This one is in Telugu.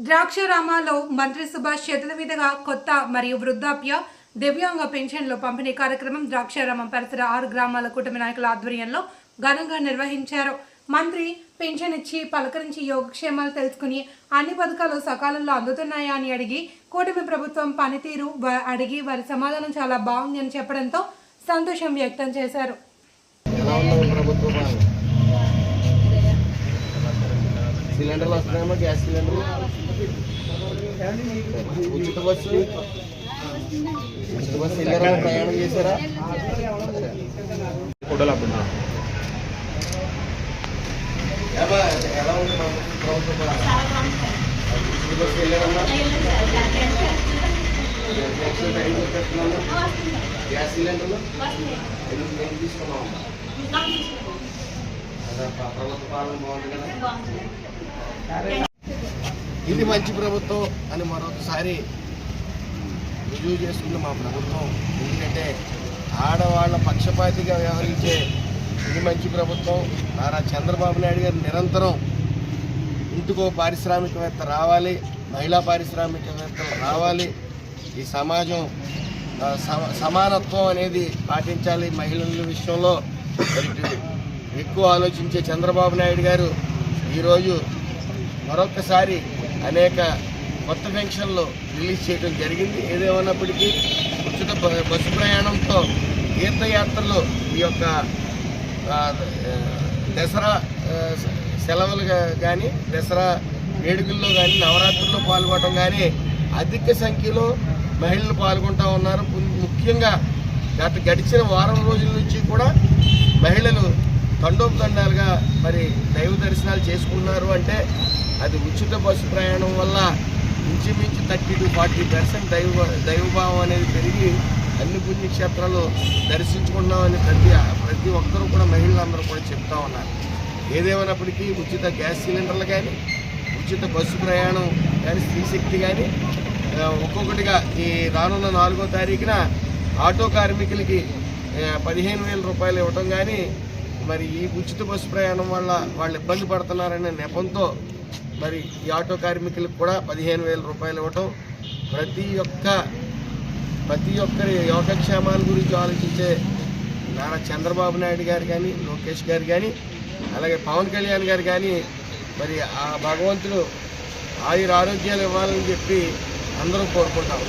ద్రాక్షరామాలో మంత్రి సుభాష్ చేతుల మీదుగా కొత్త మరియు వృద్ధాప్య దివ్యాంగ పెన్షన్లు పంపిణీ కార్యక్రమం ద్రాక్షారామం పరిసర ఆరు గ్రామాల కూటమి నాయకుల ఆధ్వర్యంలో ఘనంగా నిర్వహించారు. మంత్రి పెన్షన్ ఇచ్చి పలకరించి యోగక్షేమాలు తెలుసుకుని అన్ని పథకాలు సకాలంలో అందుతున్నాయా అని అడిగి కూటమి ప్రభుత్వం పనితీరు అడిగి వారి సమాధానం చాలా బాగుంది అని చెప్పడంతో సంతోషం వ్యక్తం చేశారు ఎలా ఉన్నది ప్రభుత్వ పాలన సిలిండర్లు వస్తున్నాయమ్మా గ్యాస్ సిలిండర్లు. ఉచిత బస్సు. ఉచిత బస్సు వెళ్ళారా ప్రయాణం చేశారా? ఫోటోలు అప్పుడు ఎలా ఉంది ఉచిత బస్సు వెళ్ళారమ్మా గ్యాస్ సిలిండర్లు. ఎందుకు మేము తీసుకున్నామమ్మా అదే ప్ర- ప్రభుత్వ పాలన బాగుంది కదా? ఇది మంచి ప్రభుత్వం అని మరొకసారి రుజువు చేస్తుంది మా ప్రభుత్వం. ఎందుకంటే ఆడవాళ్ళ పక్షపాతిగా వ్యవహరించే ఇది మంచి ప్రభుత్వం. నారా చంద్రబాబు నాయుడు గారు నిరంతరం ఇంటికో పారిశ్రామికవేత్త రావాలి మహిళా పారిశ్రామికవేత్తలు రావాలి. ఈ సమాజం సమానత్వం అనేది పాటించాలి మహిళల విషయంలో. ఎక్కువ ఆలోచించే చంద్రబాబు నాయుడు గారు ఈరోజు మరొకసారి అనేక కొత్త పెన్షన్లు రిలీజ్ చేయడం జరిగింది. ఏదేమన్నప్పటికీ ఉచిత బ- బస్సు ప్రయాణంతో తీర్థయాత్రలు ఈ యొక్క దసరా సెలవులు కానీ దసరా వేడుకల్లో కానీ నవరాత్రుల్లో పాల్గొనడం కానీ అధిక సంఖ్యలో మహిళలు పాల్గొంటూ ఉన్నారు. ముఖ్యంగా గత గడిచిన వారం రోజుల నుంచి కూడా మహిళలు తండోపతండాలుగా మరి దైవ దర్శనాలు చేసుకున్నారు అంటే అది ఉచిత బస్సు ప్రయాణం వల్ల ఇంచుమించు థర్టీ టు ఫార్టీ పర్సెంట్ దైవ దైవభావం అనేది పెరిగి అన్ని పుణ్యక్షేత్రాలు దర్శించుకున్నామని ప్రతి ప్రతి ఒక్కరూ కూడా మహిళలందరూ కూడా చెప్తా ఉన్నారు. ఏదేమైనప్పటికీ ఉచిత గ్యాస్ సిలిండర్లు కానీ ఉచిత బస్సు ప్రయాణం కానీ స్త్రీశక్తి కానీ ఒక్కొక్కటిగా ఈ రానున్న నాలుగో తారీఖున ఆటో కార్మికులకి పదిహేను వేల రూపాయలు ఇవ్వటం కానీ మరి ఈ ఉచిత బస్సు ప్రయాణం వల్ల వాళ్ళు ఇబ్బంది పడుతున్నారనే నెపంతో మరి ఈ ఆటో కార్మికులకు కూడా పదిహేను వేల రూపాయలు ఇవ్వటం. ప్రతి ఒక్క ప్రతి ఒక్కరి యోగక్షేమాల గురించి ఆలోచించే నారా చంద్రబాబు నాయుడు గారు కానీ లోకేష్ గారు కానీ అలాగే పవన్ కళ్యాణ్ గారు కానీ మరి ఆ భగవంతుడు ఆయుర ఆరోగ్యాలు ఇవ్వాలని చెప్పి అందరూ కోరుకుంటాం.